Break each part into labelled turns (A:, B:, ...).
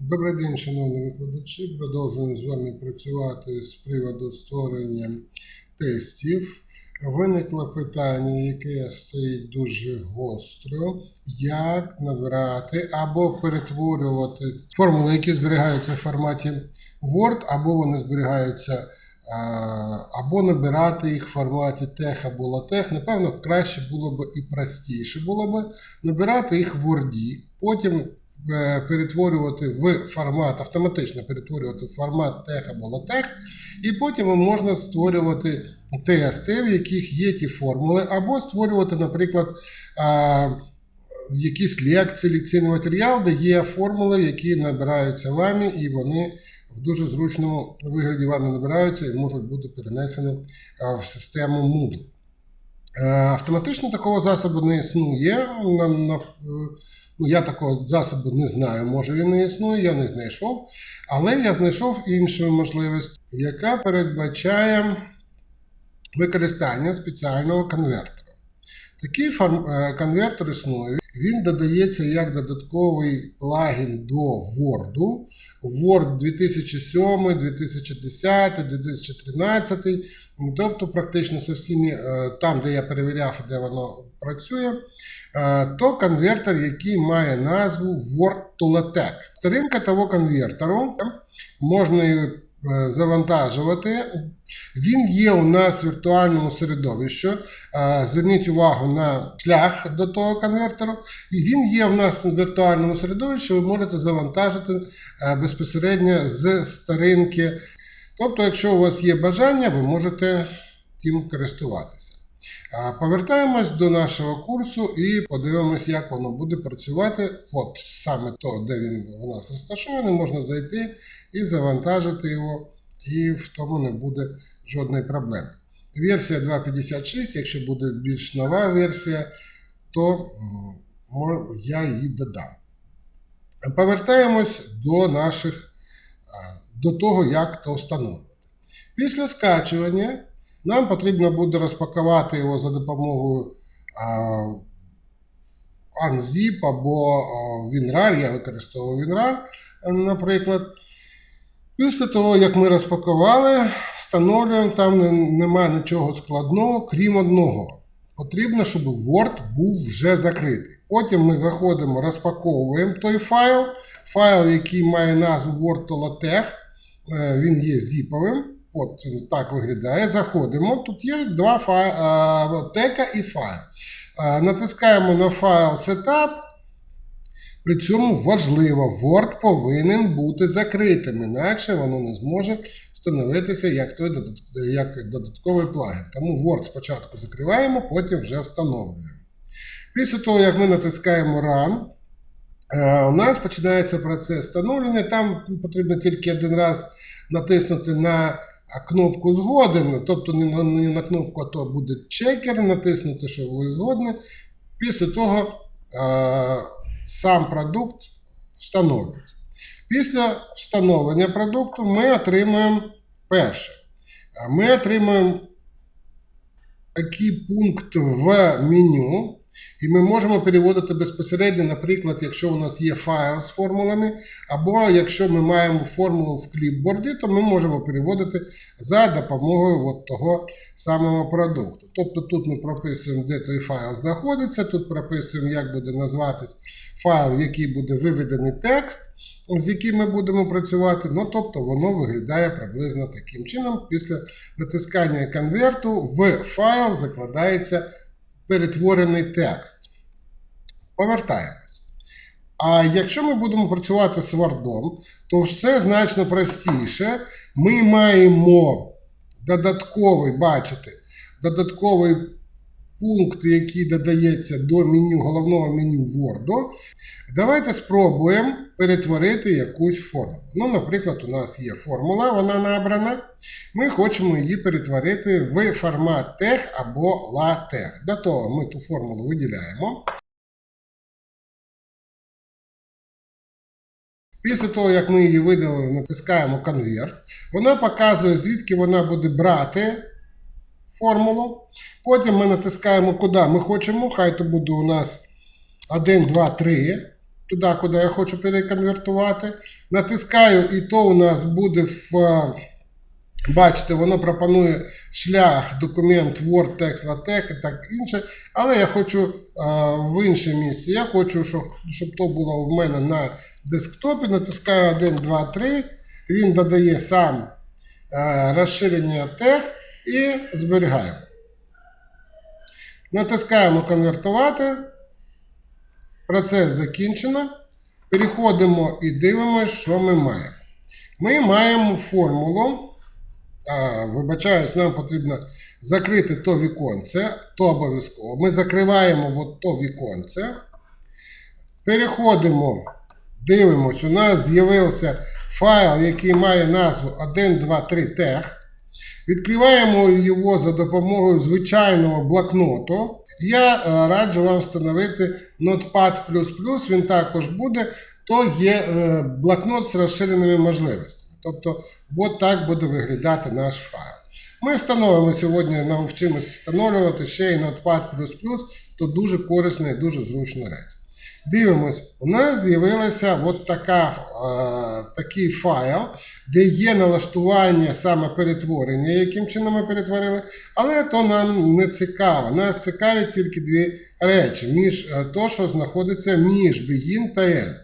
A: Добрий день, шановні викладачі. Продовжуємо з вами працювати з приводу створення тестів. Виникло питання, яке стоїть дуже гостро: як набирати або перетворювати формули, які зберігаються в форматі Word, або вони зберігаються, або набирати їх в форматі TeX або LaTeX. Напевно, краще було б і простіше було б набирати їх в Word, потім перетворювати в формат, автоматично перетворювати в формат TeX або LaTeX, і потім можна створювати ТСТ, в яких є ті формули, або створювати, наприклад, якісь лекції, лекційний матеріал, де є формули, які набираються вами, і вони в дуже зручному вигляді вами набираються і можуть бути перенесені в систему Moodle. Е, Автоматично такого засобу не існує. Ну, я такого засобу не знаю, може він не існує, я не знайшов. Але я знайшов іншу можливість, яка передбачає використання спеціального конвертера. Такий е, конвертер існує. Він додається як додатковий плагін до Word. Word 2007, 2010, 2013. Тобто, практично со всіми, е, там, де я перевіряв, де воно працює, е, то конвертер, який має назву Word to LaTeX. Сторінка того конвертеру можна її е, завантажувати. Він є у нас в віртуальному середовищі. Е, Зверніть увагу на шлях до того конвертеру. І він є в нас в віртуальному середовищі, ви можете завантажити безпосередньо з сторінки. Тобто, якщо у вас є бажання, ви можете тим користуватися. Повертаємось до нашого курсу і подивимось, як воно буде працювати. От саме то, де він у нас розташований, можна зайти і завантажити його, і в тому не буде жодної проблеми. Версія 2.56, якщо буде більш нова версія, то я її додам. Повертаємось до наших, до того, як то встановлювати. Після скачування нам потрібно буде розпакувати його за допомогою Unzip або WinRAR. Я використовую WinRAR, наприклад. Після того, як ми розпакували, встановлюємо, там немає нічого складного, крім одного. Потрібно, щоб Word був вже закритий. Потім ми заходимо, розпаковуємо той файл. Файл, який має назву Word е, він є зіповим. От так виглядає. Заходимо. Тут є два файли, тека і файл. Е, Натискаємо на файл Setup. При цьому важливо, Word повинен бути закритим, інакше воно не зможе встановитися як, той як додатковий плагін. Тому Word спочатку закриваємо, потім вже встановлюємо. Після того, як ми натискаємо Run, е, у нас починається процес встановлення. Там потрібно тільки один раз натиснути на кнопку Згоден, тобто не на, кнопку, а то буде чекер, натиснути, що ви згодні. Після того сам продукт встановлюється. Після встановлення продукту ми отримуємо перше. Ми отримуємо такий пункт в меню, і ми можемо переводити безпосередньо, наприклад, якщо у нас є файл з формулами, або якщо ми маємо формулу в кліпборді, то ми можемо переводити за допомогою от того самого продукту. Тобто тут ми прописуємо, де той файл знаходиться, тут прописуємо, як буде назватись файл, в який буде виведений текст, з яким ми будемо працювати. Ну, тобто воно виглядає приблизно таким чином. Після натискання конверту в файл закладається перетворений текст. Повертаємось. А якщо ми будемо працювати з Word, то все значно простіше. Ми маємо додатковий, бачите, додатковий пункт, який додається до меню, головного меню Word. Давайте спробуємо перетворити якусь формулу. Ну, наприклад, у нас є формула, вона набрана. Ми хочемо її перетворити в формат TeX або LaTeX. Для того ми ту формулу виділяємо. Після того, як ми її видалили, натискаємо конверт. Вона показує, звідки вона буде брати формулу. Потім ми натискаємо, куди ми хочемо. Хай то буде у нас 1, 2, 3. туди, куди я хочу переконвертувати. Натискаю, і то у нас буде в. е, Бачите, воно пропонує шлях, документ, Word, текст, LaTeX і так інше. Але я хочу е, в інше місце. Я хочу, щоб, щоб то було в мене на десктопі. Натискаю 1, 2, 3. Він додає сам е, розширення тег і зберігаємо. Натискаємо конвертувати. Процес закінчено. Переходимо і дивимося, що ми маємо. Ми маємо формулу. А, вибачаюсь, нам потрібно закрити то віконце, то обов'язково. Ми закриваємо от то віконце. Переходимо, дивимось, у нас з'явився файл, який має назву 123 тег. Відкриваємо його за допомогою звичайного блокноту. Я е, раджу вам встановити Notepad++, він також буде, то є е, блокнот з розширеними можливостями. Тобто, от так буде виглядати наш файл. Ми встановимо сьогодні, навчимося встановлювати ще й Notepad++, то дуже корисна і дуже зручна реч. Дивимось, у нас з'явилася от така, е, такий файл, де є налаштування саме перетворення, яким чином ми перетворили, але то нам не цікаво. Нас цікавить тільки дві речі: між е, то, що знаходиться між begin та end.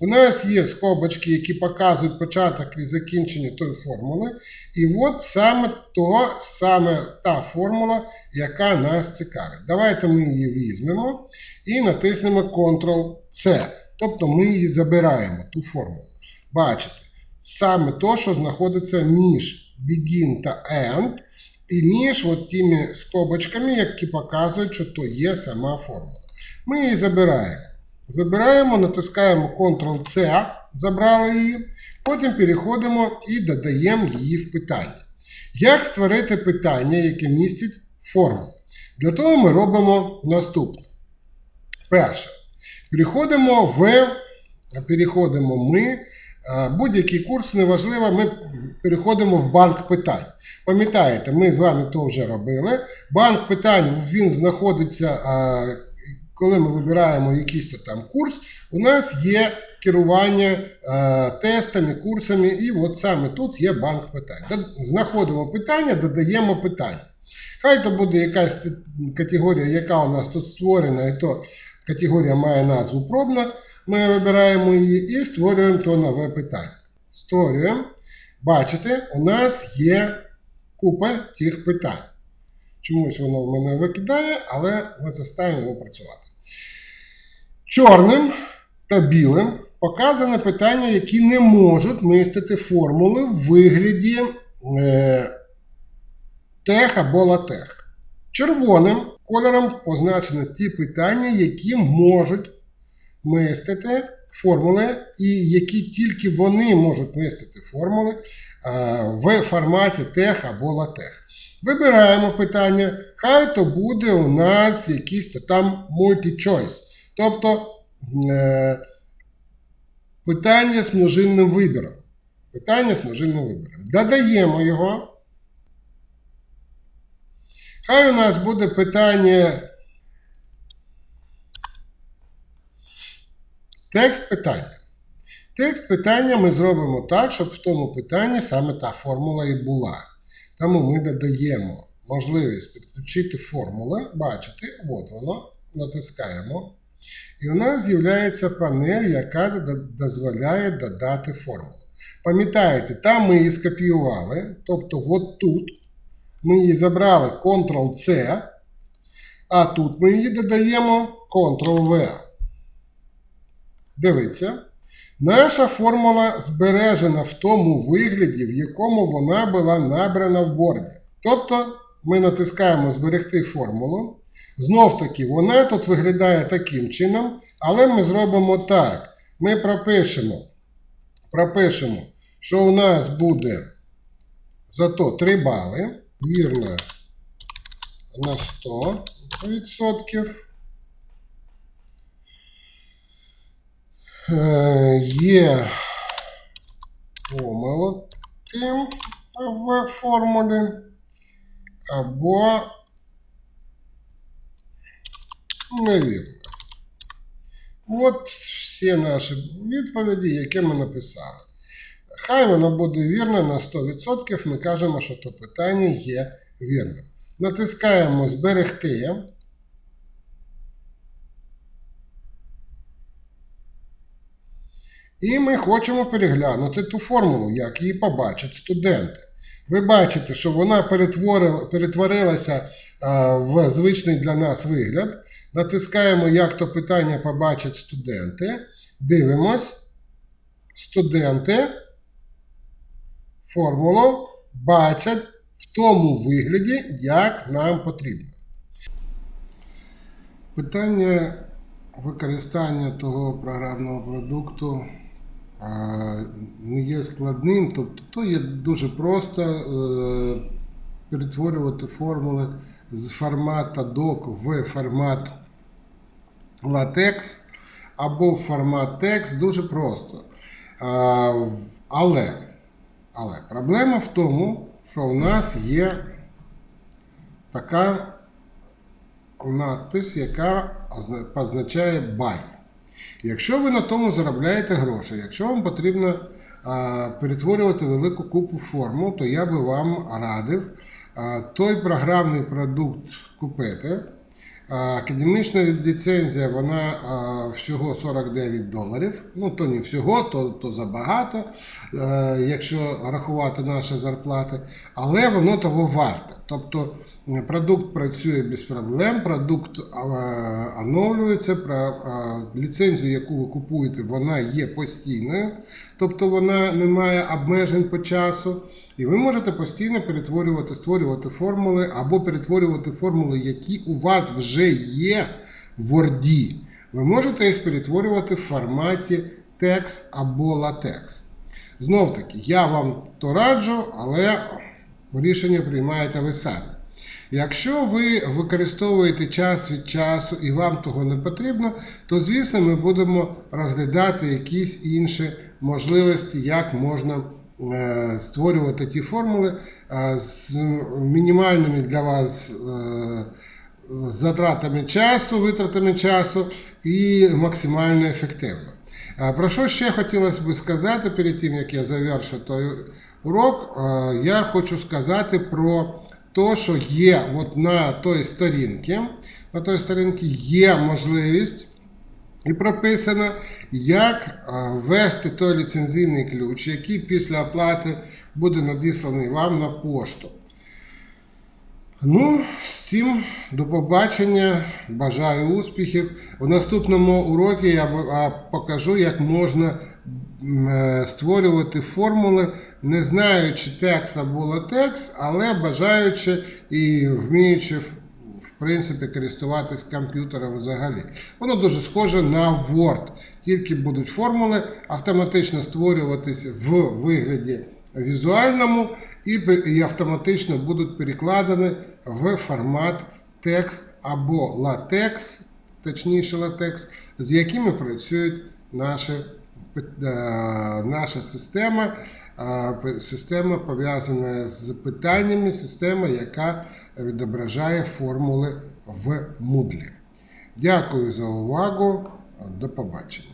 A: У нас є скобочки, які показують початок і закінчення тої формули. І от саме то, саме та формула, яка нас цікавить. Давайте ми її візьмемо і натиснемо Ctrl-C. Тобто ми її забираємо, ту формулу. Бачите, саме то, що знаходиться між begin та end, і між от тими скобочками, які показують, що то є сама формула. Ми її забираємо. Забираємо, натискаємо Ctrl-C, забрали її. Потім переходимо і додаємо її в питання. Як створити питання, яке містить формулу? Для того ми робимо наступне. Перше. Переходимо в. Переходимо ми. Будь-який курс неважливо, ми переходимо в банк питань. Пам'ятаєте, ми з вами то вже робили. Банк питань він знаходиться, коли ми вибираємо якийсь там курс, у нас є керування е, тестами, курсами, і от саме тут є банк питань. Знаходимо питання, додаємо питання. Хай то буде якась категорія, яка у нас тут створена, і то категорія має назву пробна. Ми вибираємо її і створюємо то нове питання. Створюємо. Бачите, у нас є купа тих питань. Чомусь воно в мене викидає, але ми заставимо його працювати. Чорним та білим показане питання, які не можуть містити формули в вигляді е, тех або латех. Червоним кольором позначені ті питання, які можуть містити формули, і які тільки вони можуть містити формули е, в форматі тех або латех. Вибираємо питання, хай то буде у нас якийсь там multi-choice. Тобто е, питання з множинним вибором. Питання з множинним вибором. Додаємо його. Хай у нас буде питання. Текст питання. Текст питання ми зробимо так, щоб в тому питанні саме та формула і була. Тому ми додаємо можливість підключити формули. Бачите, от воно, натискаємо. І у нас з'являється панель, яка дозволяє додати формулу. Пам'ятаєте, там ми її скопіювали, тобто от тут ми її забрали Ctrl-C, а тут ми її додаємо Ctrl-V. Дивіться. Наша формула збережена в тому вигляді, в якому вона була набрана в борді. Тобто ми натискаємо Зберегти формулу. Знов таки, вона тут виглядає таким чином, але ми зробимо так. Ми пропишемо, пропишемо, що у нас буде зато 3 бали. Вірно на 100%. Е, Є помилки в формулі або невірно. От всі наші відповіді, які ми написали. Хай воно буде вірно на 100%, ми кажемо, що то питання є вірним. Натискаємо Зберегти. І ми хочемо переглянути ту формулу, як її побачать студенти. Ви бачите, що вона перетворила, перетворилася в звичний для нас вигляд. Натискаємо, як то питання побачать студенти. Дивимось. Студенти формулу бачать в тому вигляді, як нам потрібно. Питання використання того програмного продукту не є складним, тобто то є дуже просто е, перетворювати формули з формату doc в формат LaTeX або в формат текст дуже просто. Але, але проблема в тому, що у нас є така надпис, яка позначає buy. Якщо ви на тому заробляєте гроші, якщо вам потрібно а, перетворювати велику купу форму, то я би вам радив а, той програмний продукт купити. Академічна ліцензія вона всього 49 доларів. Ну, то не всього, то, то забагато, е, якщо рахувати наші зарплати, але воно того варте. Тобто продукт працює без проблем, продукт оновлюється, ліцензію, яку ви купуєте, вона є постійною, тобто вона не має обмежень по часу. І ви можете постійно перетворювати, створювати формули або перетворювати формули, які у вас вже є в Word. Ви можете їх перетворювати в форматі текст або LaTeX. Знов таки, я вам то раджу, але рішення приймаєте ви самі. Якщо ви використовуєте час від часу і вам того не потрібно, то звісно ми будемо розглядати якісь інші можливості, як можна створювати ті формули е, з мінімальними для вас е, затратами часу, витратами часу і максимально ефективно. Про що ще хотілося б сказати перед тим, як я завершу той урок, е, я хочу сказати про те, що є от на той сторінці, на той сторінці є можливість і прописано, як ввести той ліцензійний ключ, який після оплати буде надісланий вам на пошту. Ну, з цим до побачення. Бажаю успіхів. В наступному уроці я покажу, як можна е, створювати формули, не знаючи текст або латекс, але бажаючи і вміючи принципі користуватись комп'ютером взагалі. Воно дуже схоже на Word. Тільки будуть формули автоматично створюватись в вигляді візуальному і, автоматично будуть перекладені в формат текст або латекс, точніше латекс, з якими працюють наші, е, наша система. е, Система пов'язана з питаннями, система, яка відображає формули в Moodle. Дякую за увагу. До побачення.